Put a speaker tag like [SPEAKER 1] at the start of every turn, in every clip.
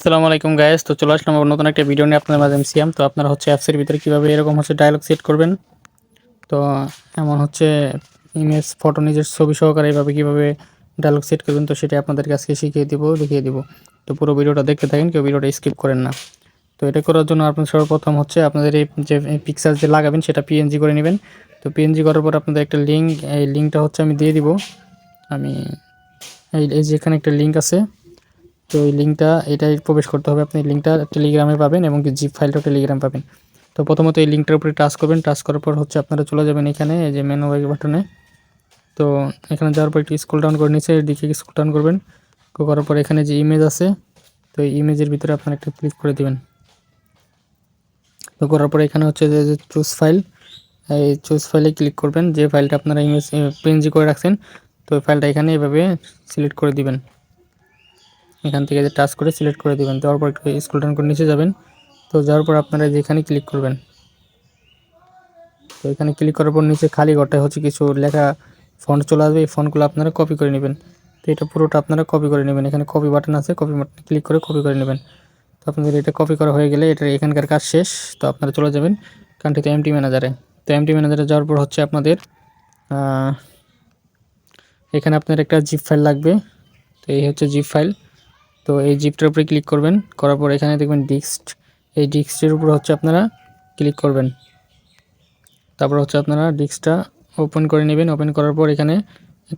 [SPEAKER 1] আসসালামু আলাইকুম গাইস তো চলে আসলাম নতুন একটা ভিডিও নিয়ে আপনাদের মাঝে সিয়াম তো আপনারা হচ্ছে অ্যাপসের ভিতরে কীভাবে এরকম হচ্ছে ডায়লগ সেট করবেন? তো এমন হচ্ছে ইমেজ ফটো নিজের ছবি সহকারে এইভাবে কীভাবে ডায়লগ সেট করবেন, তো সেটা আপনাদেরকে আজকে শিখিয়ে দিব, দেখিয়ে দিব। তো পুরো ভিডিওটা দেখতে থাকেন, কেউ ভিডিওটা স্কিপ করেন না। তো এটা করার জন্য আপনার সর্বপ্রথম হচ্ছে আপনাদের এই যে পিকচার যে লাগাবেন, সেটা পিএনজি করে নেবেন। তো পিএনজি করার পর আপনাদের একটা লিঙ্ক এই লিঙ্কটা হচ্ছে আমি দিয়ে দিব। আমি এই এই যে এখানে একটা লিঙ্ক আছে তো এই লিঙ্কটা এটাই প্রবেশ করতে হবে। আপনি লিঙ্কটা টেলিগ্রামে পাবেন এবং জিপ ফাইলটাও টেলিগ্রাম পাবেন। তো প্রথমত এই লিঙ্কটার উপরে টাচ করবেন। টাচ করার পর হচ্ছে আপনারা চলে যাবেন এখানে, এই যে মেনু বাটনে তো এখানে যাওয়ার পর একটু স্কুল ডাউন করে নিচে দিকে স্কুল ডাউন করবেন। করার পর এখানে যে ইমেজ আছে, তো এই ইমেজের ভিতরে আপনারা একটা ক্লিক করে দেবেন। তো করার পর এখানে হচ্ছে যে চুজ ফাইল এই চুজ ফাইলে ক্লিক করবেন। যে ফাইলটা আপনারা ইমেজ পিএনজি করে রাখছেন, তো ফাইলটা এখানে এভাবে সিলেক্ট করে দিবেন। এখান থেকে যে টাচ করে সিলেক্ট করে দেবেন, দেওয়ার পর একটু স্কুল ডাউন করে নিচে যাবেন। তো যাওয়ার পর আপনারা যেখানে ক্লিক করবেন, তো এখানে ক্লিক করার পর নিচে খালি ঘরটায় হচ্ছে কিছু লেখা ফন্ট চলে আসবে, এই ফন্টগুলো আপনারা কপি করে নেবেন। তো এটা পুরোটা আপনারা কপি করে নেবেন। এখানে কপি বাটন আছে কপি বাটনে ক্লিক করে কপি করে নেবেন। তো আপনাদের এটা কপি করা হয়ে গেলে এটা এখানকার কাজ শেষ। তো আপনারা চলে যাবেন কান্ট্রিতে এমটি ম্যানেজারে তো এমটি ম্যানেজারে যাওয়ার পর হচ্ছে আপনাদের এখানে আপনার একটা জিপ ফাইল লাগবে। তো এই হচ্ছে জিপ ফাইল তো এই জিপটার উপরে ক্লিক করবেন, করার পর এখানে দেখবেন ডিস্ক এই ডিস্কটির উপর হচ্ছে আপনারা ক্লিক করবেন। তারপর হচ্ছে আপনারা ডিস্কটা ওপেন করে নেবেন। ওপেন করার পর এখানে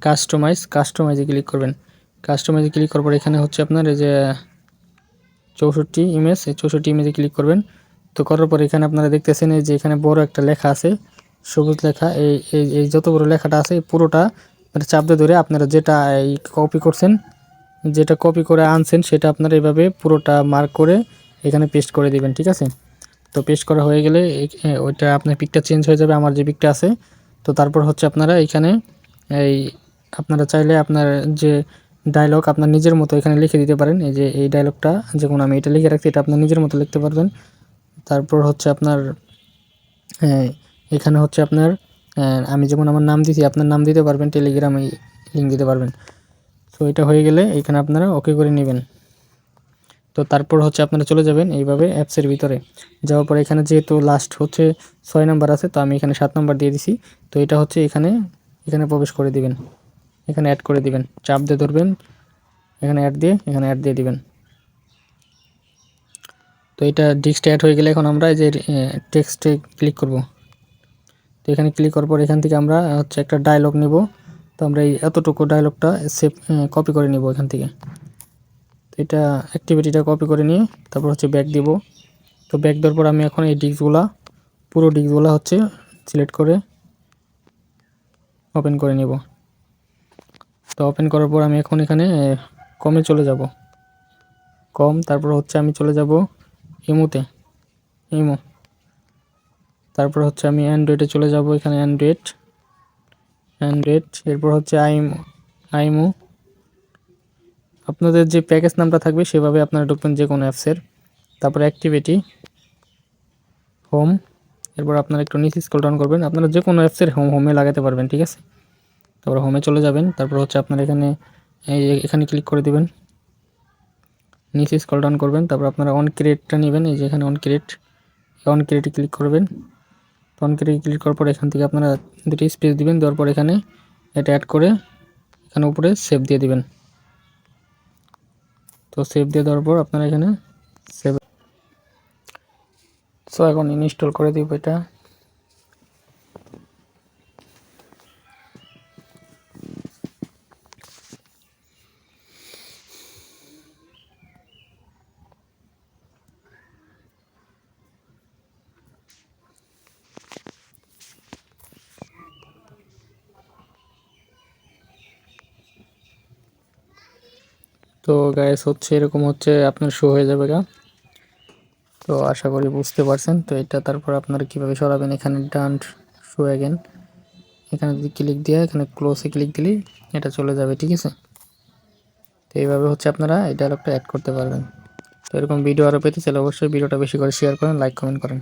[SPEAKER 1] কাস্টমাইজ কাস্টমাইজে ক্লিক করবেন। কাস্টমাইজে ক্লিক করার পর এখানে হচ্ছে আপনার এই যে চৌষট্টি ইমেজ, এই চৌষট্টি ইমেজে ক্লিক করবেন। তো করার পর এখানে আপনারা দেখতেছেন এই যে এখানে বড় একটা লেখা আছে, সবুজ লেখা। এই এই যত বড় লেখাটা আছে পুরোটা মানে চাপ দিয়ে ধরে আপনারা যেটা এই কপি করছেন যেটা কপি করে আনছেন, সেটা আপনারা এভাবে পুরোটা মার্ক করে এখানে পেস্ট করে দিবেন, ঠিক আছে? তো পেস্ট করা হয়ে গেলে ওইটা আপনার পিকটা চেঞ্জ হয়ে যাবে, আমার যে পিকটা আছে। তো তারপর হচ্ছে আপনারা এখানে এই আপনারা চাইলে আপনার যে ডায়লগ আপনার নিজের মতো এখানে লিখে দিতে পারেন। এই যে, এই ডায়লগটা যেমন আমি এটা লিখে রাখছি, এটা আপনার নিজের মতো লিখতে পারবেন। তারপর হচ্ছে আপনার এখানে হচ্ছে আপনার আমি যেমন আমার নাম দিছি, আপনার নাম দিতে পারবেন টেলিগ্রামে লিঙ্ক দিতে পারবেন। তো এটা হয়ে গেলে এখানে আপনারা ওকে করে নেবেন। তো তারপর হচ্ছে আপনারা চলে যাবেন এইভাবে অ্যাপসের ভিতরে। যাওয়ার পর এখানে যেহেতু লাস্ট হচ্ছে ছয় নাম্বার আছে, তো আমি এখানে সাত নাম্বার দিয়ে দিছি। তো এটা হচ্ছে এখানে এখানে প্রবেশ করে দিবেন। এখানে অ্যাড করে দিবেন। চাপ দিয়ে ধরবেন। এখানে অ্যাড দিয়ে, এখানে অ্যাড দিয়ে দিবেন। তো এটা ডিস্কটা অ্যাড হয়ে গেলে এখন আমরা এই যে টেক্সটে ক্লিক করব। তো এখানে ক্লিক করার পর এখান থেকে আমরা হচ্ছে একটা ডায়লগ নেব। তো আমরা এই এতটুকু ডায়লগটা সেভ কপি করে নিব এখান থেকে। তো এটা অ্যাক্টিভিটিটা কপি করে নিয়ে তারপর হচ্ছে ব্যাক দিব। তো ব্যাক দেওয়ার পর আমি এখন এই ডিস্কগুলা পুরো ডিস্কগুলা হচ্ছে সিলেক্ট করে ওপেন করে নিব। তো ওপেন করার পর আমি এখন এখানে কমে চলে যাব। কম তারপর হচ্ছে আমি চলে যাব ইমোতে ইমো তারপর হচ্ছে আমি অ্যান্ড্রয়েডে চলে যাব এখানে অ্যান্ড্রয়েড অ্যান্ড্রয়েড এরপর হচ্ছে আইমো আইমো। আপনাদের যে প্যাকেজ নামটা থাকবে সেভাবে আপনারা ঢুকবেন যে কোনো অ্যাপসের তারপর অ্যাক্টিভিটি হোম এরপর আপনারা একটু নিচে স্ক্রল ডাউন করবেন। আপনারা যে কোনো অ্যাপসের হোম হোমে লাগাতে পারবেন, ঠিক আছে? তারপর হোমে চলে যাবেন, তারপর হচ্ছে আপনারা এখানে এখানে ক্লিক করে দিবেন। নিচে স্ক্রল ডাউন করবেন, তারপর আপনারা অন ক্রিয়েটটা নেবেন, এই যে এখানে অন ক্রিয়েট অন ক্রিয়েটে ক্লিক করবেন। অন ক্রিয়েটে ক্লিক করার পর এখান থেকে আপনারা দুটি স্পেস দিবেন, দেওয়ার পর এখানে এটা অ্যাড করে এখানে উপরে সেভ দিয়ে দিবেন। তো সেভ দিয়ে দেওয়ার পর আপনারা এখানে সেভ সো এখন ইনস্টল করে দিব এটা। তো গ্যাস হচ্ছে এরকম হচ্ছে আপনার শো হয়ে যাবে গা। তো আশা করি বুঝতে পারছেন। তো এটা তারপর আপনারা কীভাবে সরাবেন এখানে ডান শো অ্যাগেন এখানে যদি ক্লিক দিয়ে এখানে ক্লোজে ক্লিক দিলেই এটা চলে যাবে, ঠিক আছে? তো এইভাবে হচ্ছে আপনারা এই ডায়লগটা অ্যাড করতে পারবেন। তো এরকম ভিডিও আরও পেতে চাইলে অবশ্যই ভিডিওটা বেশি করে শেয়ার করেন লাইক কমেন্ট করেন।